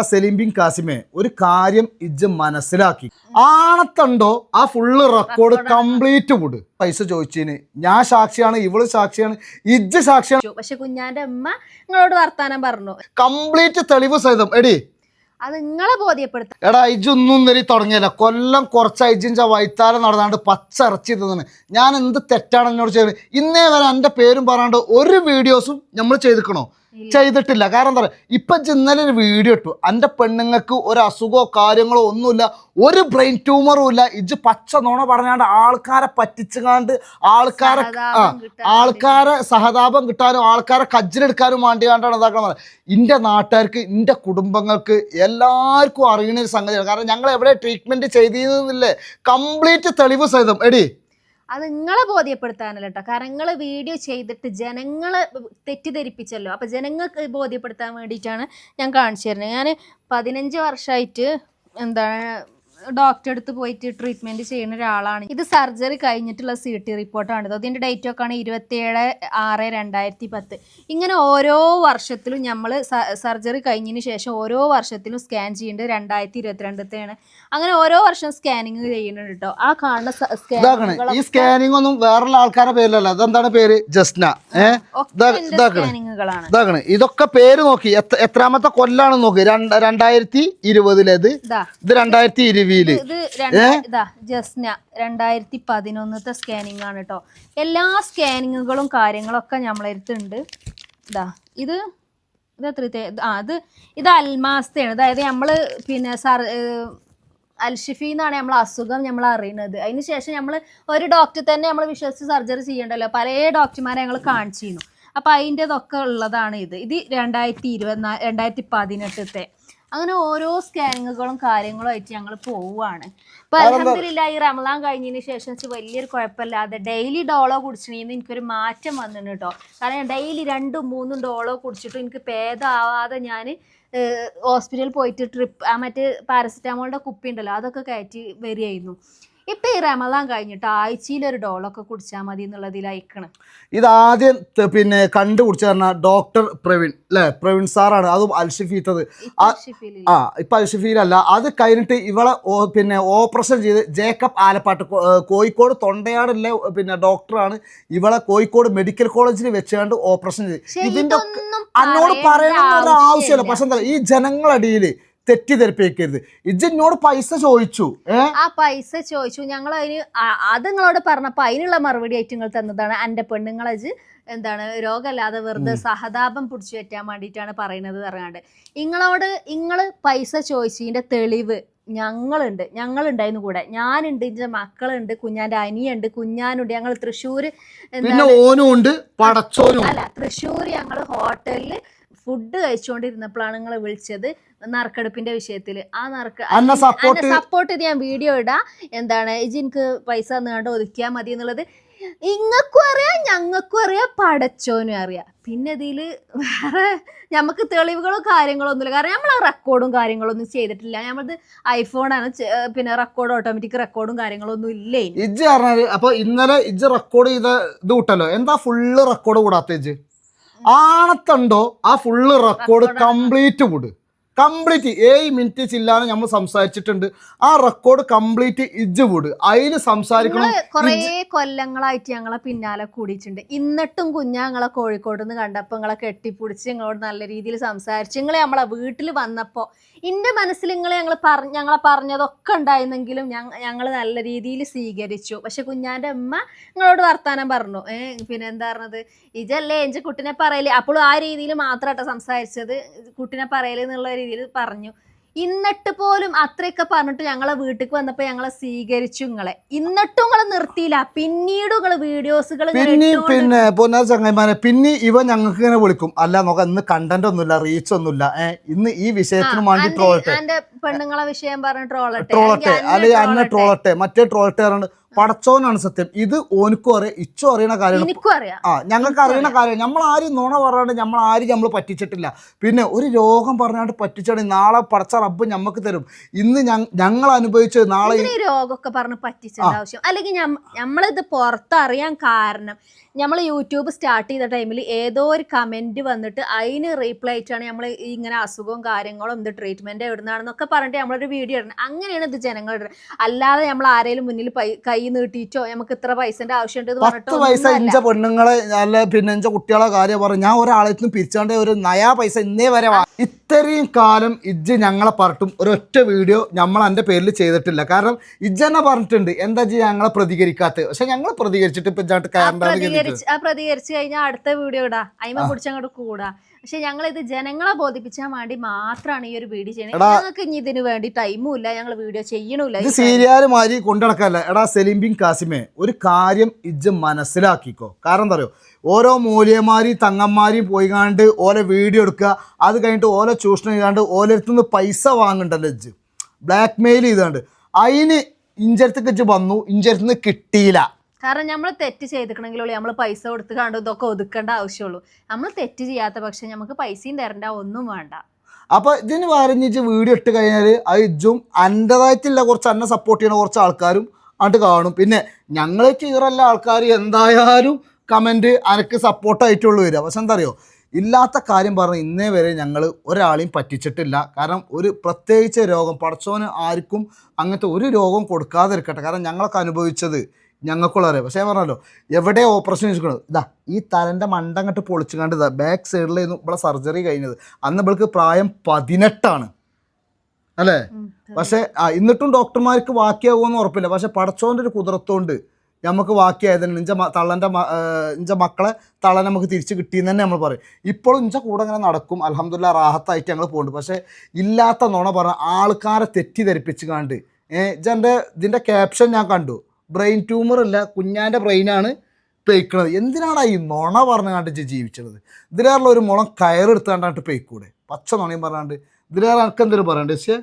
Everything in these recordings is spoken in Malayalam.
സലീം ബിൻ കാസിമെ ഒരു കാര്യം ഇജ്ജ് മനസ്സിലാക്കി. ആണത്തുണ്ടോ? ആ ഫുള്ള് റെക്കോർഡ് കംപ്ലീറ്റ് വിട്. പൈസ ചോദിച്ചതിന് ഞാൻ സാക്ഷിയാണ് ഇവൾ സാക്ഷിയാണ് ഇജ്ജ് സാക്ഷിയാണ്. പക്ഷെ കുഞ്ഞാന്റെ അമ്മ നിങ്ങളോട് വർത്താനം പറഞ്ഞു. കംപ്ലീറ്റ് തെളിവ് സഹിതം. എടി. അത് നിങ്ങളെ ബോധ്യപ്പെടുത്തും എടാ ഇജ് ഒന്നും നെരി തുടങ്ങിയല്ല. കൊല്ലം കുറച്ച് ഇജിന്റെ വൈത്താലം നടന്നാണ്ട് പച്ച ഇറച്ചി തന്നെ ഞാൻ എന്ത് തെറ്റാണ് എന്നോട് ചെയ്യുന്നത് ഇന്നേ വരെ എന്റെ പേരും പറയാണ്ട് ഒരു വീഡിയോസും നമ്മൾ ചെയ്തിക്കണോ? ചെയ്തിട്ടില്ല. കാരണം എന്താ പറയുക ഇപ്പൊ ഇന്നലെ ഒരു വീഡിയോ ഇട്ടു. എന്റെ പെണ്ണുങ്ങൾക്ക് ഒരു അസുഖമോ കാര്യങ്ങളോ ഒന്നുമില്ല ഒരു ബ്രെയിൻ ട്യൂമറും ഇല്ല. ഇജ് പച്ച നോണ പറഞ്ഞാണ്ട് ആൾക്കാരെ പറ്റിച്ചുകാണ്ട് ആൾക്കാരെ ആൾക്കാരെ സഹതാപം കിട്ടാനും ആൾക്കാരെ കജ്ജിലെടുക്കാനും വേണ്ടിയാണ്ടാണ് ഇതാക്കണം എന്റെ നാട്ടുകാർക്ക് എന്റെ കുടുംബങ്ങൾക്ക് എല്ലാവർക്കും അറിയുന്ന ഒരു സംഗതിയാണ്. കാരണം ഞങ്ങൾ എവിടെ ട്രീറ്റ്മെന്റ് ചെയ്തിരുന്നില്ലേ കംപ്ലീറ്റ് തെളിവ് സഹിതം. എടി അത് നിങ്ങളെ ബോധ്യപ്പെടുത്താനല്ല കേട്ടോ കാരണം നിങ്ങൾ വീഡിയോ ചെയ്തിട്ട് ജനങ്ങളെ തെറ്റിദ്ധരിപ്പിച്ചല്ലോ. അപ്പൊ ജനങ്ങൾക്ക് ബോധ്യപ്പെടുത്താൻ വേണ്ടിയിട്ടാണ് ഞാൻ കാണിച്ചു തരുന്നത്. ഞാൻ പതിനഞ്ച് വർഷമായിട്ട് എന്താണ് ഡോക്ടറെ അടുത്ത് പോയിട്ട് ട്രീറ്റ്മെന്റ് ചെയ്യുന്ന ഒരാളാണ്. ഇത് സർജറി കഴിഞ്ഞിട്ടുള്ള സി ടി റിപ്പോർട്ടാണ് ഇത്. അതിന്റെ ഡേറ്റ് ഒക്കെ ആണ് ഇരുപത്തിയേഴ് ആറ് രണ്ടായിരത്തി പത്ത് ഇങ്ങനെ ഓരോ വർഷത്തിലും നമ്മൾ സർജറി കഴിഞ്ഞതിന് ശേഷം ഓരോ വർഷത്തിലും സ്കാൻ ചെയ്യേണ്ടത് രണ്ടായിരത്തി ഇരുപത്തിരണ്ടത്തെയാണ് അങ്ങനെ ഓരോ വർഷം സ്കാനിങ് ചെയ്യുന്നുണ്ട് കേട്ടോ ആ കാണുന്ന ഈ സ്കാനിങ് ഒന്നും വേറെ ആൾക്കാരുടെ പേരിലല്ല. അതെന്താണ് പേര്? ജസ്ന. ഇതാക്കണേ. ഇതൊക്കെ പേര് നോക്കി. എത്ര എത്രാമത്തെ കൊല്ലാണ് നോക്കി. രണ്ട് രണ്ടായിരത്തി ഇരുപതിലേത് ഇത് രണ്ടായിരത്തി ഇരുപതിൽ ഇത് രണ്ടാ- ഇതാ ജസ്ന രണ്ടായിരത്തി പതിനൊന്നത്തെ സ്കാനിങ് ആണ് കേട്ടോ എല്ലാ സ്കാനിങ്ങുകളും കാര്യങ്ങളൊക്കെ നമ്മളടുത്തുണ്ട് ഇതാ ഇത് ഇത് എത്ര ആ ഇത് ഇത് അൽമാസ്തയാണ്. അതായത് നമ്മൾ പിന്നെ സർ അൽഷിഫി എന്നാണ് നമ്മൾ അസുഖം നമ്മൾ അറിയുന്നത് അതിന് ശേഷം നമ്മൾ ഒരു ഡോക്ടർ തന്നെ നമ്മൾ വിശ്വസിച്ച് സർജറി ചെയ്യണ്ടല്ലോ. പല ഡോക്ടർമാരെ ഞങ്ങൾ കാണിച്ചിരുന്നു. അപ്പോൾ അതിന്റെതൊക്കെ ഉള്ളതാണ് ഇത്. ഇത് രണ്ടായിരത്തി ഇരുപത്തിനാല് രണ്ടായിരത്തി പതിനെട്ടത്തെ. അങ്ങനെ ഓരോ സ്കാനിങ്ങുകളും കാര്യങ്ങളും ആയിട്ട് ഞങ്ങൾ പോവുകയാണ് ഇപ്പൊ അലഹമില്ല ഈ റമലാൻ കഴിഞ്ഞതിന് ശേഷം വലിയൊരു കുഴപ്പമില്ലാതെ ഡെയിലി ഡോളോ കുടിച്ചിട്ടുണ്ടെങ്കിൽ എനിക്കൊരു മാറ്റം വന്നിട്ടുണ്ട് കേട്ടോ കാരണം ഡെയിലി രണ്ടും മൂന്നും ഡോളോ കുടിച്ചിട്ട് എനിക്ക് ഭേദമാവാതെ ഞാൻ ഹോസ്പിറ്റലിൽ പോയിട്ട് ട്രിപ്പ് ആ മറ്റേ പാരസെറ്റാമോളിന്റെ കുപ്പി ഉണ്ടല്ലോ അതൊക്കെ കയറ്റി വരികയായിരുന്നു. ഇപ്പം ഈ റമദാൻ കഴിഞ്ഞിട്ട് ആഴ്ചയിൽ ഒരു ഡോളൊക്കെ കുടിച്ചാൽ മതി എന്നുള്ളതിൽ ഇത് ആദ്യം പിന്നെ കണ്ടുപിടിച്ച പറഞ്ഞ ഡോക്ടർ പ്രവീൺ അല്ലേ പ്രവീൺ സാറാണ്. അതും അൽഷിഫീത്തത്. ആ ഇപ്പൊ അൽഷിഫീലല്ല. അത് കഴിഞ്ഞിട്ട് ഇവളെ പിന്നെ ഓപ്പറേഷൻ ചെയ്ത് ജേക്കബ് ആലപ്പാട്ട് കോഴിക്കോട് തൊണ്ടയാടുള്ള പിന്നെ ഡോക്ടറാണ് ഇവളെ കോഴിക്കോട് മെഡിക്കൽ കോളേജിൽ വെച്ചുകൊണ്ട് ഓപ്പറേഷൻ ചെയ്ത്. ഇതിന്റെ അന്നോട് പറയണമെന്നൊരു ആവശ്യമില്ല. ആവശ്യമില്ല. പക്ഷെ എന്താ ഈ ജനങ്ങളടിയിൽ തെറ്റിദ്ധരിപ്പിക്കരുത്. ഇജ്ജ് എന്നോട് പൈസ ചോദിച്ചു ആ പൈസ ചോദിച്ചു. ഞങ്ങൾ അതിന് അത് നിങ്ങളോട് പറഞ്ഞപ്പോൾ അതിനുള്ള മറുപടി ആയിട്ട് നിങ്ങൾ തന്നതാണ്. എന്റെ പെണ്ണുങ്ങളെ എന്താണ് രോഗമല്ലാതെ വെറുതെ സഹതാപം പിടിച്ചു പറ്റാൻ വേണ്ടിയിട്ടാണ് പറയുന്നത് പറയാണ്ട് ഇങ്ങളോട് നിങ്ങൾ പൈസ ചോദിച്ചതിന്റെ തെളിവ് ഞങ്ങളുണ്ട്. ഞങ്ങളുണ്ടായിരുന്നു കൂടെ. ഞാനുണ്ട് എന്റെ മക്കളുണ്ട് കുഞ്ഞാന്റെ അനിയുണ്ട് കുഞ്ഞാനുണ്ട്. ഞങ്ങൾ തൃശ്ശൂർ അല്ല തൃശ്ശൂർ ഞങ്ങൾ ഹോട്ടലിൽ ഫുഡ് കഴിച്ചുകൊണ്ടിരുന്നപ്പോഴാണ് നിങ്ങൾ വിളിച്ചത് നറുക്കെടുപ്പിന്റെ വിഷയത്തിൽ ആ നറുക്ക് സപ്പോർട്ട് ചെയ്ത് ഞാൻ വീഡിയോ ഇടാ. എന്താണ് ഇജ് എനിക്ക് പൈസ തന്നുകൊണ്ട് ഒതുക്കിയാൽ മതി എന്നുള്ളത്. ഇങ്ങക്കും അറിയാം ഞങ്ങൾക്കും അറിയാം പടച്ചോനും അറിയാം. പിന്നെ ഇതിൽ വേറെ നമുക്ക് തെളിവുകളോ കാര്യങ്ങളോ ഒന്നുമില്ല. കാരണം നമ്മൾ റെക്കോർഡും കാര്യങ്ങളൊന്നും ചെയ്തിട്ടില്ല. നമ്മളത് ഐഫോണാണ് പിന്നെ റെക്കോർഡ് ഓട്ടോമാറ്റിക് റെക്കോർഡും കാര്യങ്ങളൊന്നും ഇല്ലേ? ഇനി. ഇജ്ജ് പറഞ്ഞാൽ അപ്പൊ ഇന്നലെ ഇജ്ജ് റെക്കോർഡ് ചെയ്ത ഇത് വിട്ടല്ലോ എന്താ ഫുള്ള് റെക്കോർഡ് കൂടാത്ത ഇജ്ജ്? ആണത്തുണ്ടോ? ആ ഫുള്ള് റെക്കോർഡ് കംപ്ലീറ്റ് വിട് കംപ്ലീറ്റ് ഏഴ് മിനിറ്റ് ചില്ലാണ് നമ്മൾ സംസാരിച്ചിട്ടുണ്ട്. ആ റെക്കോർഡ് കംപ്ലീറ്റ് ഇജ്ജ് വിട്. അതിൽ സംസാരിക്കണം. കുറേ കൊല്ലങ്ങളായിട്ട് ഞങ്ങളെ പിന്നാലെ കൂടിയിട്ടുണ്ട്. എന്നിട്ടും കുഞ്ഞാങ്ങളെ കോഴിക്കോട് നിന്ന് കണ്ടപ്പോൾ നിങ്ങളെ കെട്ടിപ്പിടിച്ച് ഞങ്ങളോട് നല്ല രീതിയിൽ സംസാരിച്ച് നിങ്ങൾ നമ്മളെ വീട്ടിൽ വന്നപ്പോൾ എന്റെ മനസ്സിൽ നിങ്ങൾ ഞങ്ങൾ പറഞ്ഞ ഞങ്ങളെ പറഞ്ഞതൊക്കെ ഉണ്ടായിരുന്നെങ്കിലും ഞങ്ങൾ നല്ല രീതിയിൽ സ്വീകരിച്ചു. പക്ഷെ കുഞ്ഞാന്റെ അമ്മ നിങ്ങളോട് വർത്താനം പറഞ്ഞു. ഏ പിന്നെ എന്താ പറഞ്ഞത്? ഇജല്ലേ എന്റെ കുട്ടിനെ പറയൽ? അപ്പോഴും ആ രീതിയിൽ മാത്രമാട്ടോ സംസാരിച്ചത്. കുട്ടിനെ പറയൽ എന്നുള്ള രീതിയിൽ പറഞ്ഞു. ഇന്നിട്ട് പോലും അത്രയൊക്കെ പറഞ്ഞിട്ട് ഞങ്ങളെ വീട്ടിലേക്ക് വന്നപ്പോൾ ഞങ്ങളെ സ്വീകരിച്ചു നിങ്ങളെ ഇന്നിട്ടും നിങ്ങൾ നിർത്തിയില്ല. പിന്നീട് നിങ്ങൾ വീഡിയോസുകൾ പിന്നെ പിന്നെ പൊന്നാ പിന്നെ ഇവ ഞങ്ങൾക്ക് ഇങ്ങനെ വിളിക്കും. അല്ല നോക്കാം ഇന്ന് കണ്ടന്റ് ഒന്നുമില്ല റീച്ച് ഒന്നുമില്ല. ഇന്ന് ഈ വിഷയത്തിന് വേണ്ടി ട്രോളട്ടെ പെണ്ണുങ്ങളെ വിഷയം പറഞ്ഞ് ട്രോളട്ടെ ട്രോളട്ടെ അല്ലെങ്കിൽ അന്നെ ട്രോളട്ടെ മറ്റേ ട്രോളട്ടെ പറഞ്ഞിട്ട് പടച്ചോനാണ് സത്യം. ഇത് ഓനിക്കും അറിയാം ഇച്ചും അറിയണ കാര്യം ആ ഞങ്ങൾക്ക് അറിയണ കാര്യം നമ്മൾ ആരും നുണ പറയാണ്ട് നമ്മൾ ആരും നമ്മൾ പറ്റിച്ചിട്ടില്ല. പിന്നെ ഒരു രോഗം പറഞ്ഞാണ്ട് പറ്റിച്ചാണ് നാളെ പടച്ച റബ്ബ് ഞമ്മക്ക് തരും. ഇന്ന് ഞങ്ങൾ അനുഭവിച്ച് നാളെ രോഗമൊക്കെ പറഞ്ഞ് പറ്റിച്ചേണ്ട ആവശ്യം? അല്ലെങ്കിൽ നമ്മളിത് പുറത്തറിയാൻ കാരണം നമ്മൾ യൂട്യൂബ് സ്റ്റാർട്ട് ചെയ്ത ടൈമിൽ ഏതോ ഒരു കമന്റ് വന്നിട്ട് അതിന് റീപ്ലൈ ആയിട്ടാണ് നമ്മൾ ഇങ്ങനെ അസുഖവും കാര്യങ്ങളും എന്ത് ട്രീറ്റ്മെന്റ് എവിടുന്നാണെന്നൊക്കെ പറഞ്ഞിട്ട് നമ്മളൊരു വീഡിയോ ഇടുന്നത് അങ്ങനെയാണ് ഇത് ജനങ്ങൾ ഇടുന്നത് അല്ലാതെ നമ്മൾ ആരെങ്കിലും മുന്നിൽ കൈ നീട്ടിയിട്ടോ നമുക്ക് ഇത്ര പൈസന്റെ ആവശ്യമുണ്ട് പത്ത് പൈസ. ഇഞ്ച പെണ്ണുങ്ങളെ അല്ല പിന്നെ ഇഞ്ച കുട്ടികളെ കാര്യം പറഞ്ഞു ഞാൻ ഒരാളെ പിരിച്ചാണ്ട് ഒരു നയാ പൈസ ഇന്നേ വരെ ഇത്രയും കാലം ഇജ്ജ് ഞങ്ങളെ പറഞ്ഞിട്ടും ഒരൊറ്റ വീഡിയോ നമ്മൾ എന്റെ പേരിൽ ചെയ്തിട്ടില്ല. കാരണം ഇജ്ജ് തന്നെ പറഞ്ഞിട്ടുണ്ട് എന്താ ഇജ്ജ് ഞങ്ങളെ പ്രതികരിക്കാത്ത പക്ഷെ ഞങ്ങൾ പ്രതികരിച്ചിട്ട് ഇപ്പൊ പ്രതികരിച്ച് കഴിഞ്ഞാൽ അടുത്ത വീഡിയോ ഇടാ. അയിമ പിടിച്ചങ്ങോട്ട് കൂടാ. പക്ഷെ ഞങ്ങൾ ഇത് ജനങ്ങളെ ബോധിപ്പിച്ചാൻ വേണ്ടി മാത്രമാണ് ഈ ഒരു വീഡിയോ ചെയ്യുന്നത്. ഞങ്ങൾക്ക് ഇനി ഇതിന് വേണ്ടി ടൈമും ഇല്ല. ഞങ്ങൾ വീഡിയോ ചെയ്യണില്ല ഇത് സീരിയൽ മാതിരി കൊണ്ടുനടക്കല്ല എടാ സെലിം ബിൻ കാസിമേ ഒരു കാര്യം ഇജ്ജ് മനസ്സിലാക്കിക്കോ. കാരണം എന്താ പറയുക ഓരോ മൂല്യമാരി തങ്ങന്മാരി പോയി കാണ്ട് ഓലെ വീഡിയോ എടുക്കുക. അത് കഴിഞ്ഞിട്ട് ഓലെ ചൂഷണം ചെയ്താണ്ട് ഓരോരുത്തുനിന്ന് പൈസ വാങ്ങണ്ടല്ലോ ഇജ്ജ്. ബ്ലാക്ക് മെയിൽ ചെയ്താണ്ട്. അതിന് ഇഞ്ചരത്തേക്ക് ഇജ്ജ് വന്നു. ഇഞ്ചരത്തുനിന്ന് കിട്ടിയില്ല. കാരണം നമ്മൾ തെറ്റ് ചെയ്തിട്ടുണ്ടെങ്കിലുള്ളൂ നമ്മൾ പൈസ കൊടുത്ത് കണ്ട് ഇതൊക്കെ ഒതുക്കേണ്ട ആവശ്യമുള്ളൂ. നമ്മൾ തെറ്റ് ചെയ്യാത്ത പക്ഷെ നമുക്ക് പൈസയും തരണ്ട ഒന്നും വേണ്ട. അപ്പൊ ഇതിന് പറഞ്ഞിട്ട് വീഡിയോ ഇട്ട് കഴിഞ്ഞാൽ അത് അന്റെതായിട്ടുള്ള കുറച്ച് അന്നെ സപ്പോർട്ട് ചെയ്യുന്ന കുറച്ച് ആൾക്കാരും അത് കാണും. പിന്നെ ഞങ്ങൾ കീറല്ല ആൾക്കാർ എന്തായാലും കമന്റ് അനക്ക് സപ്പോർട്ടായിട്ടുള്ളൂ വരിക. പക്ഷെ എന്താ അറിയോ ഇല്ലാത്ത കാര്യം പറഞ്ഞ് ഇന്നേ വരെ ഞങ്ങൾ ഒരാളെയും പറ്റിച്ചിട്ടില്ല. കാരണം ഒരു പ്രത്യേകിച്ച് രോഗം പടച്ചോന് ആർക്കും അങ്ങനത്തെ ഒരു രോഗം കൊടുക്കാതിരിക്കട്ടെ. കാരണം ഞങ്ങളൊക്കെ അനുഭവിച്ചത് ഞങ്ങൾക്കുള്ള അറിയാം പക്ഷേ ഞാൻ പറഞ്ഞല്ലോ എവിടെ ഓപ്പറേഷൻ ചെയ്തിരിക്കണത് ഇതാ ഈ തലന്റെ മണ്ട അങ്ങോട്ട് പൊളിച്ചു കണ്ട് ഇതാ ബാക്ക് സൈഡിലായിരുന്നു ഇവിടെ സർജറി കഴിഞ്ഞത്. അന്ന് ഇവൾക്ക് പ്രായം പതിനെട്ടാണ്. അല്ലേ? പക്ഷെ എന്നിട്ടും ഡോക്ടർമാർക്ക് വാക്കിയാകുമെന്ന് ഉറപ്പില്ല. പക്ഷെ പടച്ചോന്റെ ഒരു കുതിരത്തോണ്ട് നമുക്ക് വാക്കിയായതന്നെ ഇഞ്ച തള്ളന്റെ ഇഞ്ച മക്കളെ തള്ളനെ നമുക്ക് തിരിച്ച് കിട്ടിയെന്ന് തന്നെ നമ്മൾ പറയും. ഇപ്പോഴും ഇഞ്ച കൂടെ അങ്ങനെ നടക്കും. അലഹമ്മദില്ല റാഹത്തായിട്ട് ഞങ്ങൾ പോകുന്നുണ്ട് പക്ഷേ ഇല്ലാത്ത നോണ പറഞ്ഞ ആൾക്കാരെ തെറ്റിദ്ധരിപ്പിച്ച് കണ്ട് ഏഹ് ഇജന്റെ ഇതിന്റെ ക്യാപ്ഷൻ ഞാൻ കണ്ടു. ബ്രെയിൻ ട്യൂമർ അല്ല കുഞ്ഞാന്റെ ബ്രെയിനാണ് പെയ്ക്കണത്. എന്തിനാണ് ഈ നുണ പറഞ്ഞു കണ്ടിട്ട് ഇജ്ജ് ജീവിച്ചത് ഇതിലേറുള്ള ഒരു മുളം കയറെടുത്താണ്ടായിട്ട് പെയ്ക്കൂടെ? പച്ച നുണയും പറഞ്ഞാണ്ട്. ഇതിലേറെ എനിക്ക് എന്തെങ്കിലും പറയണ്ടേ പക്ഷേ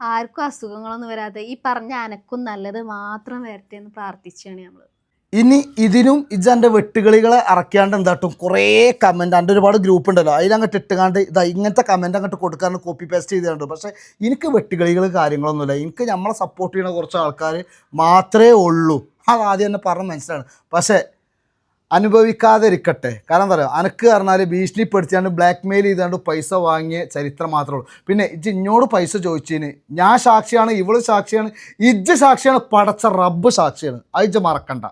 ആർക്കും അസുഖങ്ങളൊന്നും വരാതെ ഈ പറഞ്ഞ അനക്കും നല്ലത് മാത്രം വരട്ടെ എന്ന് പ്രാർത്ഥിച്ചാണ് നമ്മൾ ഇനി ഇതിനും ഇജന്റെ വെട്ടുകളികളെ അറക്കാണ്ട് എന്താട്ടും കുറേ കമന്റ് എന്റെ ഒരുപാട് ഗ്രൂപ്പ് ഉണ്ടല്ലോ. അതിലങ്ങോട്ട് ഇട്ടുകാണ്ട് ഇതാ ഇങ്ങനത്തെ കമന്റ് അങ്ങോട്ട് കൊടുക്കാണ്ട് കോപ്പി പേസ്റ്റ് ചെയ്തിട്ടുണ്ട്. പക്ഷേ എനിക്ക് വെട്ടുകളികൾ കാര്യങ്ങളൊന്നുമില്ല. എനിക്ക് നമ്മളെ സപ്പോർട്ട് ചെയ്യുന്ന കുറച്ച് ആൾക്കാർ മാത്രമേ ഉള്ളൂ. അത് ആദ്യം തന്നെ പറഞ്ഞ് മനസ്സിലാണ് പക്ഷേ അനുഭവിക്കാതെ ഇരിക്കട്ടെ കാരണം എന്താ പറയുക? അനക്ക് പറഞ്ഞാൽ ഭീഷണിപ്പെടുത്തിയാണ്ട് ബ്ലാക്ക് മെയിൽ ചെയ്താണ്ട് പൈസ വാങ്ങിയ ചരിത്രം മാത്രമേ ഉള്ളൂ. പിന്നെ ഇജ്ജ് ഇന്നോട് പൈസ ചോദിച്ചതിന് ഞാൻ സാക്ഷിയാണ് ഇവൾ സാക്ഷിയാണ് ഇജ്ജ് സാക്ഷിയാണ് പടച്ച റബ്ബ് സാക്ഷിയാണ്. അത് ഇജ്ജ് മറക്കണ്ട.